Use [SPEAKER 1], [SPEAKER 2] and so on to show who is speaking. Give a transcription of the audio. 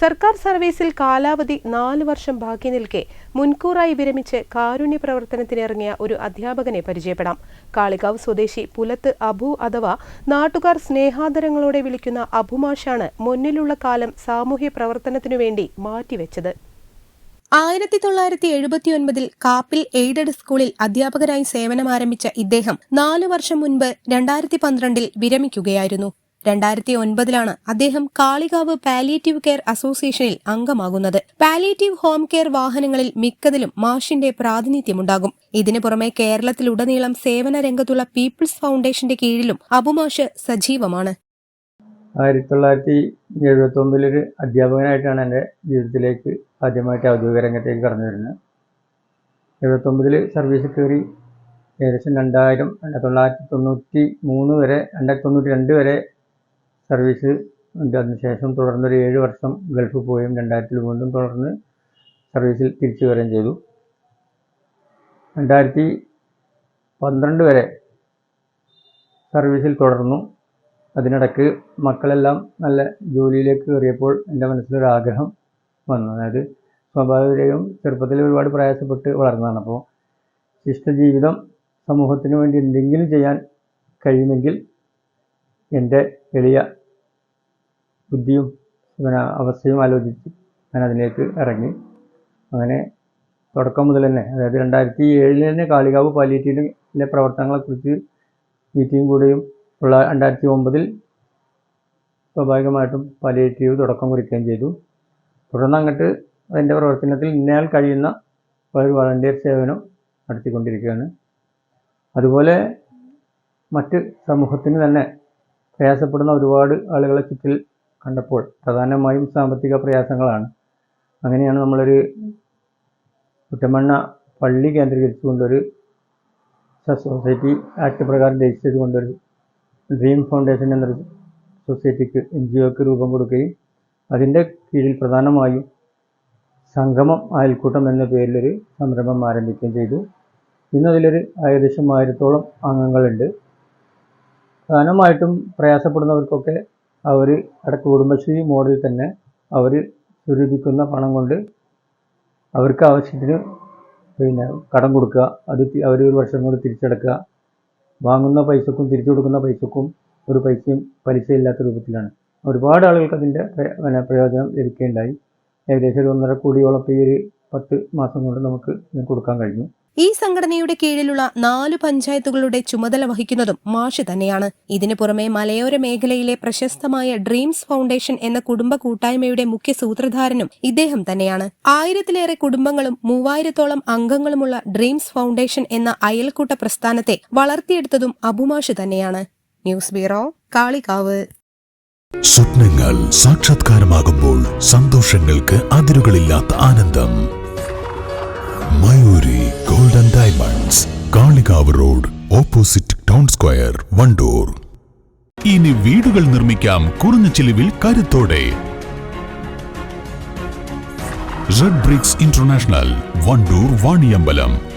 [SPEAKER 1] സർക്കാർ സർവീസിൽ കാലാവധി നാല് വർഷം ബാക്കി നിൽക്കെ മുൻകൂറായി വിരമിച്ച് കാരുണ്യ പ്രവർത്തനത്തിനിറങ്ങിയ ഒരു അധ്യാപകനെ പരിചയപ്പെടാം. കാളികാവ് സ്വദേശി പുലത്ത് അബു അഥവാ നാട്ടുകാർ സ്നേഹാദരങ്ങളോടെ വിളിക്കുന്ന അബുമാഷാണ് മുന്നിലുള്ള കാലം സാമൂഹ്യ പ്രവർത്തനത്തിനു വേണ്ടി മാറ്റിവെച്ചത്.
[SPEAKER 2] ആയിരത്തി തൊള്ളായിരത്തി എഴുപത്തിയൊൻപതിൽ കാപ്പിൽ എയ്ഡഡ് സ്കൂളിൽ അധ്യാപകരായി സേവനമാരംഭിച്ച ഇദ്ദേഹം നാലു വർഷം മുൻപ് രണ്ടായിരത്തി പന്ത്രണ്ടിൽ വിരമിക്കുകയായിരുന്നു. രണ്ടായിരത്തി ഒൻപതിലാണ് അദ്ദേഹം കാളികാവ് പാലിയേറ്റീവ് കെയർ അസോസിയേഷനിൽ അംഗമാകുന്നത്. പാലിയേറ്റീവ് ഹോം കെയർ വാഹനങ്ങളിൽ മിക്കതിലും മാഷിന്റെ പ്രാതിനിധ്യമുണ്ടാകും. ഇതിനു പുറമെ കേരളത്തിലുടനീളം സേവന രംഗത്തുള്ള പീപ്പിൾസ് ഫൗണ്ടേഷന്റെ കീഴിലും അബുമാഷ് സജീവമാണ്.
[SPEAKER 3] ആയിരത്തി തൊള്ളായിരത്തി എഴുപത്തി ഒമ്പതിലൊരു അധ്യാപകനായിട്ടാണ് എന്റെ ജീവിതത്തിലേക്ക് ആദ്യമായിട്ട് ഔദ്യോഗിക രംഗത്തേക്ക് കടന്നു വരുന്നത്. എഴുപത്തൊമ്പതിൽ സർവീസ് കയറി ഏകദേശം രണ്ടായിരം രണ്ടായിരത്തി തൊള്ളായിരത്തി തൊണ്ണൂറ്റി മൂന്ന് വരെ രണ്ടായിരത്തി തൊണ്ണൂറ്റി രണ്ട് വരെ സർവീസ് അതിനുശേഷം തുടർന്നൊരു ഏഴ് വർഷം ഗൾഫിൽ പോയും. രണ്ടായിരത്തിൽ വീണ്ടും തുടർന്ന് സർവീസിൽ തിരിച്ചു വരികയും ചെയ്തു. രണ്ടായിരത്തി പന്ത്രണ്ട് വരെ സർവീസിൽ തുടർന്നു. അതിനിടയ്ക്ക് മക്കളെല്ലാം നല്ല ജോലിയിലേക്ക് കയറിയപ്പോൾ എന്റെ മനസ്സിലൊരാഗ്രഹം വന്നു. അതായത് സ്വാഭാവികതയും ചെറുപ്പത്തിൽ ഒരുപാട് പ്രയാസപ്പെട്ട് വളർന്നതാണ്. അപ്പോൾ ശിഷ്ടജീവിതം സമൂഹത്തിന് വേണ്ടി എന്തെങ്കിലും ചെയ്യാൻ കഴിയുമെങ്കിൽ എന്റെ എളിയ ബുദ്ധിയും പിന്നെ അവസ്ഥയും ആലോചിച്ച് ഞാൻ അതിലേക്ക് ഇറങ്ങി. അങ്ങനെ തുടക്കം മുതൽ തന്നെ അതായത് രണ്ടായിരത്തി ഏഴിൽ തന്നെ കാളികാവ് പാലിയേറ്റീവിലെ പ്രവർത്തനങ്ങളെക്കുറിച്ച് മീറ്റിംഗ് കൂടുകയും ഉള്ള രണ്ടായിരത്തി ഒമ്പതിൽ സ്വാഭാവികമായിട്ടും പാലിയേറ്റീവ് തുടക്കം കുറിക്കുകയും ചെയ്തു. തുടർന്ന് അങ്ങോട്ട് അതിന്റെ പ്രവർത്തനത്തിൽ ഇന്നയാൾ കഴിയുന്ന ഒരു വളണ്ടിയർ സേവനം നടത്തിക്കൊണ്ടിരിക്കുകയാണ്. അതുപോലെ മറ്റ് സമൂഹത്തിന് തന്നെ പ്രയാസപ്പെടുന്ന ഒരുപാട് ആളുകളെ ചുറ്റിൽ കണ്ടപ്പോൾ പ്രധാനമായും സാമ്പത്തിക പ്രയാസങ്ങളാണ്. അങ്ങനെയാണ് നമ്മളൊരു കുറ്റമണ്ണ പള്ളി കേന്ദ്രീകരിച്ചുകൊണ്ടൊരു സൊസൈറ്റി ആക്ട് പ്രകാരം രജിസ്റ്റർ ചെയ്തുകൊണ്ടൊരു ഡ്രീം ഫൗണ്ടേഷൻ എന്നൊരു സൊസൈറ്റിക്ക് എൻ ജി ഒക്ക് രൂപം കൊടുക്കുകയും അതിന്റെ കീഴിൽ പ്രധാനമായും സംഗമം അയൽക്കൂട്ടം എന്ന പേരിലൊരു സംരംഭം ആരംഭിക്കുകയും ചെയ്തു. ഇന്നതിലൊരു ഏകദേശം ആയിരത്തോളം അംഗങ്ങളുണ്ട്. പ്രധാനമായിട്ടും പ്രയാസപ്പെടുന്നവർക്കൊക്കെ അവർ അടക്ക കുടുംബശ്രീ മോഡിൽ തന്നെ അവർ സ്വരൂപിക്കുന്ന പണം കൊണ്ട് അവർക്ക് ആവശ്യത്തിന് പിന്നെ കടം കൊടുക്കുക. അത് അവർ ഒരു വർഷം കൊണ്ട് തിരിച്ചടക്കുക. വാങ്ങുന്ന പൈസക്കും തിരിച്ചു കൊടുക്കുന്ന പൈസക്കും ഒരു പൈസയും പലിശയില്ലാത്ത രൂപത്തിലാണ്. ഒരുപാട് ആളുകൾക്ക് അതിന്റെ പിന്നെ പ്രയോജനം ലഭിക്കുകയുണ്ടായി ഏകദേശം ഒരു ഒന്നര കോടിയോളം ഈ ഒരു പത്ത് മാസം കൊണ്ട് നമുക്ക് കൊടുക്കാൻ കഴിഞ്ഞു.
[SPEAKER 2] ഈ സംഘടനയുടെ കീഴിലുള്ള നാലു പഞ്ചായത്തുകളുടെ ചുമതല വഹിക്കുന്നതും മാഷ് തന്നെയാണ്. ഇതിനു പുറമെ മലയോര മേഖലയിലെ പ്രശസ്തമായ ഡ്രീംസ് ഫൗണ്ടേഷൻ എന്ന കുടുംബ കൂട്ടായ്മയുടെ മുഖ്യ സൂത്രധാരനും ഇദ്ദേഹം തന്നെയാണ്. ആയിരത്തിലേറെ കുടുംബങ്ങളും മൂവായിരത്തോളം അംഗങ്ങളുമുള്ള ഡ്രീംസ് ഫൗണ്ടേഷൻ എന്ന അയൽക്കൂട്ട പ്രസ്ഥാനത്തെ വളർത്തിയെടുത്തതും അബുമാഷ് തന്നെയാണ്. News bureau Kalikavu.
[SPEAKER 4] സ്വപ്നങ്ങൾ സാക്ഷാത്കാരമാകുമ്പോൾ സന്തോഷങ്ങൾക്ക് അതിരുകളില്ലാത്ത ആനന്ദം. Kalikavu road opposite town square Wandoor. ഇനി വീടുകൾ നിർമ്മിക്കാം കുറഞ്ഞ ചിലവിൽ കരുത്തോടെ. Red bricks international Wandoor Vaniyambalam.